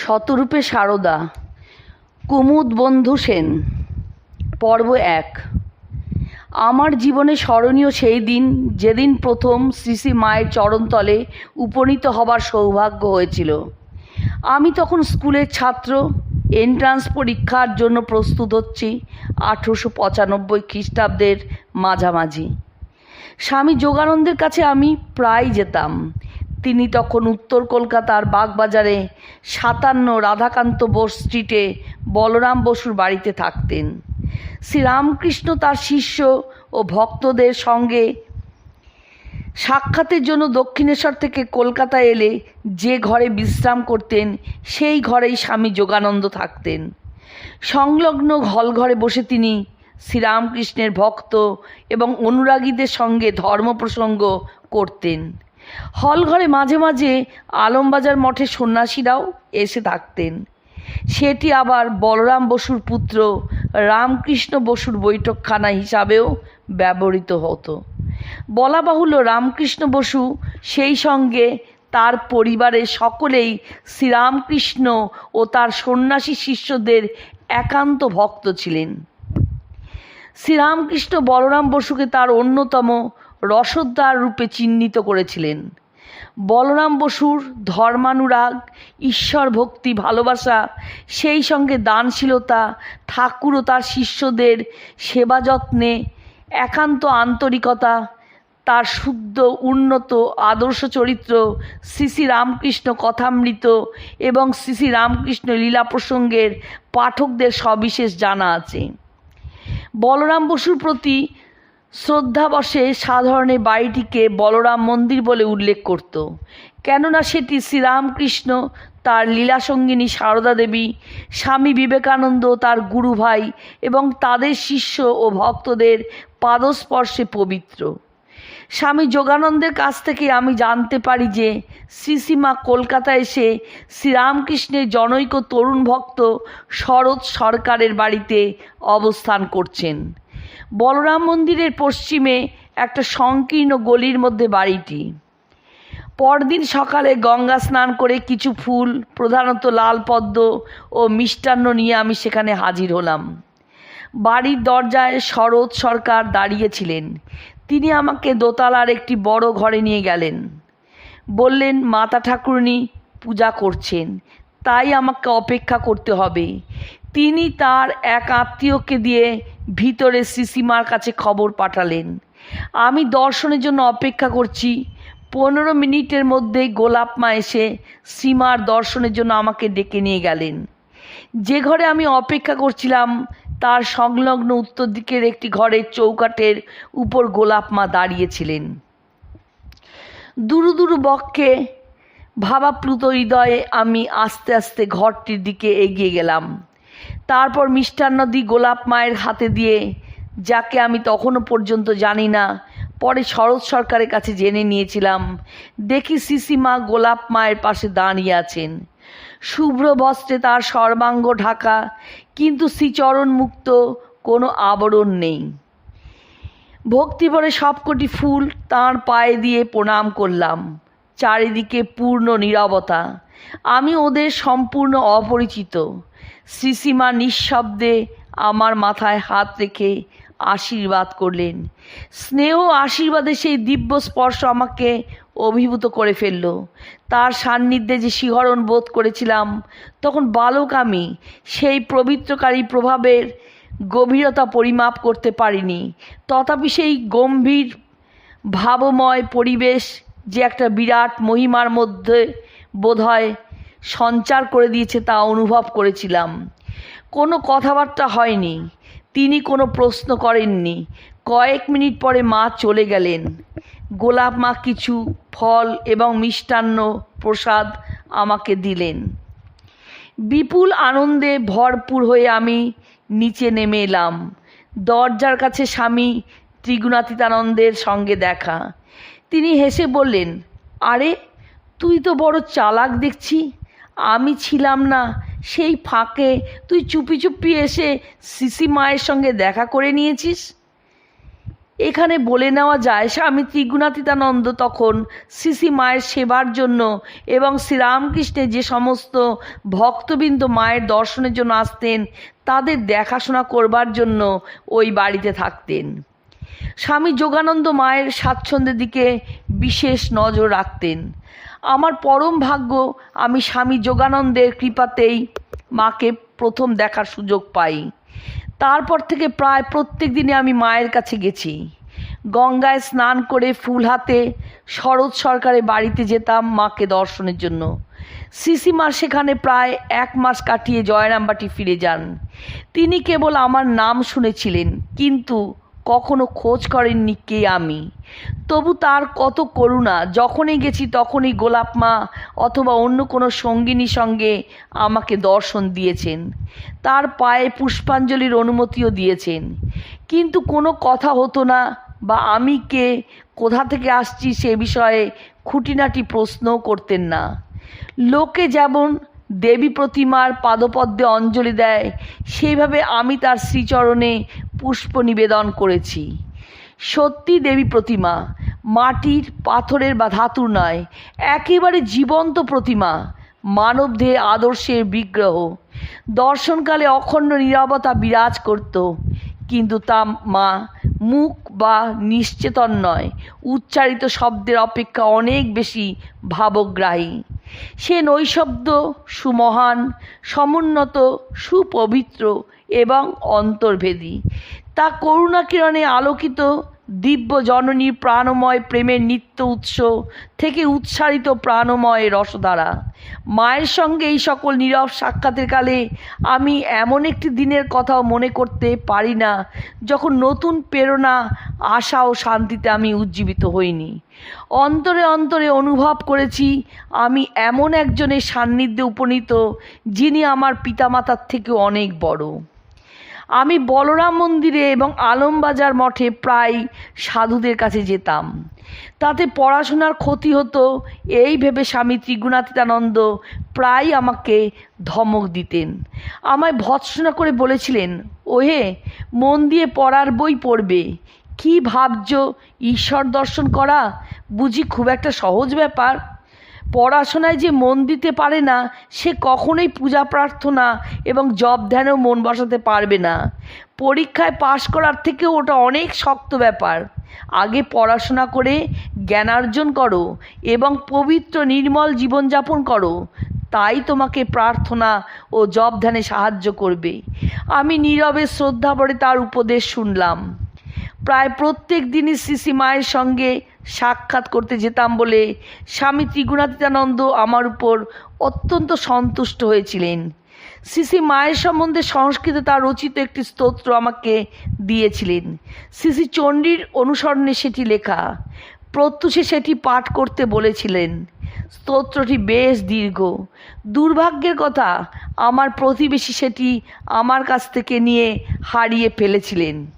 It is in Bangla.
শতরূপে সারদা, কুমুদ বন্ধু সেন, পর্ব এক। আমার জীবনে স্মরণীয় সেই দিন, যেদিন প্রথম শ্রী মায়ের চরণতলে উপনীত হবার সৌভাগ্য হয়েছিল। আমি তখন স্কুলের ছাত্র এন্ট্রান্স পরীক্ষার জন্য প্রস্তুত হচ্ছি আঠেরোশো পঁচানব্বই খ্রিস্টাব্দের মাঝামাঝি। স্বামী যোগানন্দের কাছে আমি প্রায় যেতাম। তিনি তখন উত্তর কলকাতার বাগবাজারে সাতান্ন রাধাকান্ত বোস স্ট্রিটে বলরাম বসুর বাড়িতে থাকতেন। শ্রীরামকৃষ্ণ তার শিষ্য ও ভক্তদের সঙ্গে সাক্ষাতের জন্য দক্ষিণেশ্বর থেকে কলকাতা এলে যে ঘরে বিশ্রাম করতেন, সেই ঘরেই স্বামী যোগানন্দ থাকতেন। সংলগ্ন হলঘরে বসে তিনি শ্রীরামকৃষ্ণের ভক্ত এবং অনুরাগীদের সঙ্গে ধর্ম প্রসঙ্গ করতেন। হলঘরে মাঝে মাঝে আলমবাজার মঠের সন্ন্যাসীরাও এসে থাকতেন। সেটি আবার বলরাম বসুর পুত্র রামকৃষ্ণ বসুর বৈঠকখানা হিসাবেও ব্যবহৃত হতো। বলা বাহুল্য রামকৃষ্ণ বসু সেই সঙ্গে তার পরিবারের সকলেই শ্রীরামকৃষ্ণ ও তার সন্ন্যাসী শিষ্যদের একান্ত ভক্ত ছিলেন। শ্রীরামকৃষ্ণ বলরাম বসুকে তার অন্যতম রসদ্দার রূপে চিহ্নিত করেছিলেন। বলরাম বসুর ধর্মানুরাগ, ঈশ্বর ভক্তি ভালোবাসা, সেই সঙ্গে দানশীলতা, ঠাকুর ও তার শিষ্যদের সেবা যত্নে, একান্ত আন্তরিকতা, তার শুদ্ধ, উন্নত, আদর্শ চরিত্র শ্রী শ্রী রামকৃষ্ণ কথামৃত এবং শ্রী শ্রী রামকৃষ্ণ লীলা প্রসঙ্গের পাঠকদের সবিশেষ জানা আছে। বলরাম বসুর প্রতি শ্রদ্ধাবশে সাধারণে বাড়িটিকে বলরাম মন্দির বলে উল্লেখ করত। কেননা সেটি শ্রীরামকৃষ্ণ, তার লীলাসঙ্গিনী সারদা দেবী, স্বামী বিবেকানন্দ, তার গুরু ভাই এবং তাদের শিষ্য ও ভক্তদের পাদস্পর্শে পবিত্র। স্বামী যোগানন্দের কাছ থেকে আমি জানতে পারি যে শ্রীসীমা কলকাতা এসে শ্রীরামকৃষ্ণের জনৈক তরুণ ভক্ত শরৎ সরকারের বাড়িতে অবস্থান করছেন। বলরাম মন্দিরের পশ্চিমে একটা সংকীর্ণ গলির মধ্যে বাড়িটি। পরদিন সকালে গঙ্গা স্নান করে কিছু ফুল, প্রধানত লাল পদ্ম ও মিষ্টান্ন নিয়ে আমি সেখানে হাজির হলাম। বাড়ির দরজায় শরৎ সরকার দাঁড়িয়েছিলেন। তিনি আমাকে দোতলার একটি বড় ঘরে নিয়ে গেলেন। বললেন, মাতা ঠাকুরনি, পূজা করছেন। তাই আমাকে অপেক্ষা করতে হবে। তিনি তার এক আত্মীয়কে দিয়ে ভিতরে সিসিমার কাছে খবর পাঠালেন। আমি দর্শনের জন্য অপেক্ষা করছি। পনেরো মিনিটের মধ্যেই গোলাপ মা এসে সীমার দর্শনের জন্য আমাকে ডেকে নিয়ে গেলেন। যে ঘরে আমি অপেক্ষা করছিলাম, তার সংলগ্ন উত্তর দিকের একটি ঘরের চৌকাঠের উপর গোলাপ মা দাঁড়িয়েছিলেন। দুরু দুরু বক্ষে ভাবাপ্লুত হৃদয়ে আমি আস্তে আস্তে ঘরটির দিকে এগিয়ে গেলাম। তারপর মিষ্টান্ন দি গোলাপ মায়ের হাতে দিয়ে, যাকে আমি তখনও পর্যন্ত জানি না, পরে শরৎ সরকারের কাছে জেনে নিয়েছিলাম। দেখি সিসিমা গোলাপ মায়ের পাশে দাঁড়িয়ে আছেন। শুভ্র বস্ত্রে তার সর্বাঙ্গ ঢাকা, কিন্তু শ্রীচরণ মুক্ত কোনো আবরণ নেই। ভক্তিভরে সবকটি ফুল তাঁর পায়ে দিয়ে প্রণাম করলাম। চারিদিকে পূর্ণ নীরবতা। আমি ওদের সম্পূর্ণ অপরিচিত। শ্রীসীমা নিঃশব্দে আমার মাথায় হাত রেখে আশীর্বাদ করলেন। স্নেহ আশীর্বাদে সেই দিব্য স্পর্শ আমাকে অভিভূত করে ফেলল। তার সান্নিধ্যে যে শিহরণ বোধ করেছিলাম, তখন বালক আমি সেই পবিত্রকারী প্রভাবের গভীরতা পরিমাপ করতে পারিনি। তথাপি সেই গম্ভীর, ভাবময় পরিবেশ যে একটা বিরাট মহিমার মধ্যে বোধহয় সঞ্চার করে দিয়েছে তা অনুভব করেছিলাম। কোনো কথাবার্তা হয়নি। তিনি কোনো প্রশ্ন করেননি। কয়েক মিনিট পরে মা চলে গেলেন। গোলাপ মা কিছু ফল এবং মিষ্টান্ন প্রসাদ আমাকে দিলেন। বিপুল আনন্দে ভরপুর হয়ে আমি নিচে নেমে এলাম। দরজার কাছে স্বামী ত্রিগুণাতীতানন্দের সঙ্গে দেখা। তিনি হেসে বললেন, আরে তুই তো বড় চালাক দেখছি। আমি ছিলাম না সেই ফাঁকে। তুই চুপি চুপি এসে সিসি মায়ের সঙ্গে দেখা করে নিয়েছিস? এখানে বলে নেওয়া যায়, স্বামী ত্রিগুণাতীতানন্দ তখন সিসি মায়ের সেবার জন্য এবং শ্রীরামকৃষ্ণের যে সমস্ত ভক্তবৃন্দ মায়ের দর্শনের জন্য আসতেন, তাদের দেখাশোনা করবার জন্য ওই বাড়িতে থাকতেন। স্বামী যোগানন্দ মায়ের স্বাচ্ছন্দ্যের দিকে বিশেষ নজর রাখতেন। আমার পরম ভাগ্য, আমি স্বামী যোগানন্দের কৃপাতেই মাকে প্রথম দেখার সুযোগ পাই। তারপর থেকে প্রায় প্রত্যেক দিনে আমি মায়ের কাছে গেছি। গঙ্গায় স্নান করে ফুল হাতে শরৎ সরকারের বাড়িতে যেতাম মাকে দর্শনের জন্য। সিসিমার সেখানে প্রায় এক মাস কাটিয়ে জয়রামবাটি ফিরে যান। তিনি কেবল আমার নাম শুনেছিলেন, কিন্তু কখনো খোঁজ করেননি কে আমি। তবু তার কত করুণা, যখনই গেছি তখনই গোলাপ মা অথবা অন্য কোনো সঙ্গিনীর সঙ্গে আমাকে দর্শন দিয়েছেন। তার পায়ে পুষ্পাঞ্জলির অনুমতিও দিয়েছেন। কিন্তু কোনো কথা হতো না বা আমি কে, কোথা থেকে আসছি সে বিষয়ে খুঁটিনাটি প্রশ্নও করতেন না। লোকে যেমন দেবী প্রতিমার পাদপদ্মে অঞ্জলি দেয়, সেইভাবে আমি তার শ্রীচরণে পুষ্প নিবেদন করেছি। সত্যি দেবী প্রতিমা, মাটির পাথরের বা ধাতুর নয়, একেবারে জীবন্ত প্রতিমা, মানবদেহে আদর্শের বিগ্রহ। দর্শনকালে অখণ্ড নীরবতা বিরাজ করত, কিন্তু তা মা মুখ বা নিশ্চেতন নয়, উচ্চারিত শব্দের অপেক্ষা অনেক বেশি ভাবগ্রাহী। সে নৈশব্দ, সুমহান, সমুন্নত, সুপবিত্র এবং অন্তর্ভেদী তা করুণা কিরণে আলোকিত দিব্য জননীর প্রাণময় প্রেমের নিত্য উৎস থেকে উৎসারিত প্রাণময় রসধারা। মায়ের সঙ্গে এই সকল নীরব সাক্ষাতের কালে আমি এমন একটি দিনের কথাও মনে করতে পারি না যখন নতুন প্রেরণা, আশা ও শান্তিতে আমি উজ্জীবিত হইনি। অন্তরে অন্তরে অনুভব করেছি আমি এমন একজনের সান্নিধ্যে উপনীত যিনি আমার পিতামাতার থেকে অনেক বড়। আমি বলরাম মন্দিরে এবং আলমবাজার মঠে প্রায় সাধুদের কাছে যেতাম। তাতে পড়াশোনার ক্ষতি হতো, এই ভেবে স্বামী ত্রিগুণাতীতানন্দ প্রায় আমাকে ধমক দিতেন। আমায় ভৎসনা করে বলেছিলেন, ওহে, মন দিয়ে পড়ার বই পড়বে। কি ভাবছ? ঈশ্বর দর্শন করা বুঝি খুব একটা সহজ ব্যাপার। পড়াশোনায় যে মন দিতে পারে না, সে কখনোই পূজা প্রার্থনা এবং জব ধ্যানেও মন বসাতে পারবে না। পরীক্ষায় পাশ করার থেকেও ওটা অনেক শক্ত ব্যাপার। আগে পড়াশোনা করে জ্ঞানার্জন করো এবং পবিত্র নির্মল জীবনযাপন করো। তাই তোমাকে প্রার্থনা ও জব ধ্যানে সাহায্য করবে। আমি নীরবে শ্রদ্ধা ভরে তার উপদেশ শুনলাম। প্রায় প্রত্যেক দিনই শ্রী মায়ের সঙ্গে সাক্ষাৎ করতে যেতাম বলে স্বামী ত্রিগুণাতীতানন্দ আমার উপর অত্যন্ত সন্তুষ্ট হয়েছিলেন। শ্রী মায়ের সম্বন্ধে সংস্কৃতে তার রচিত একটি স্তোত্র আমাকে দিয়েছিলেন। শ্রী চণ্ডীর অনুসরণে সেটি লেখা, প্রত্যুষে সেটি পাঠ করতে বলেছিলেন। স্তোত্রটি বেশ দীর্ঘ। দুর্ভাগ্যের কথা, আমার প্রতিবেশী সেটি আমার কাছ থেকে নিয়ে হারিয়ে ফেলেছিলেন।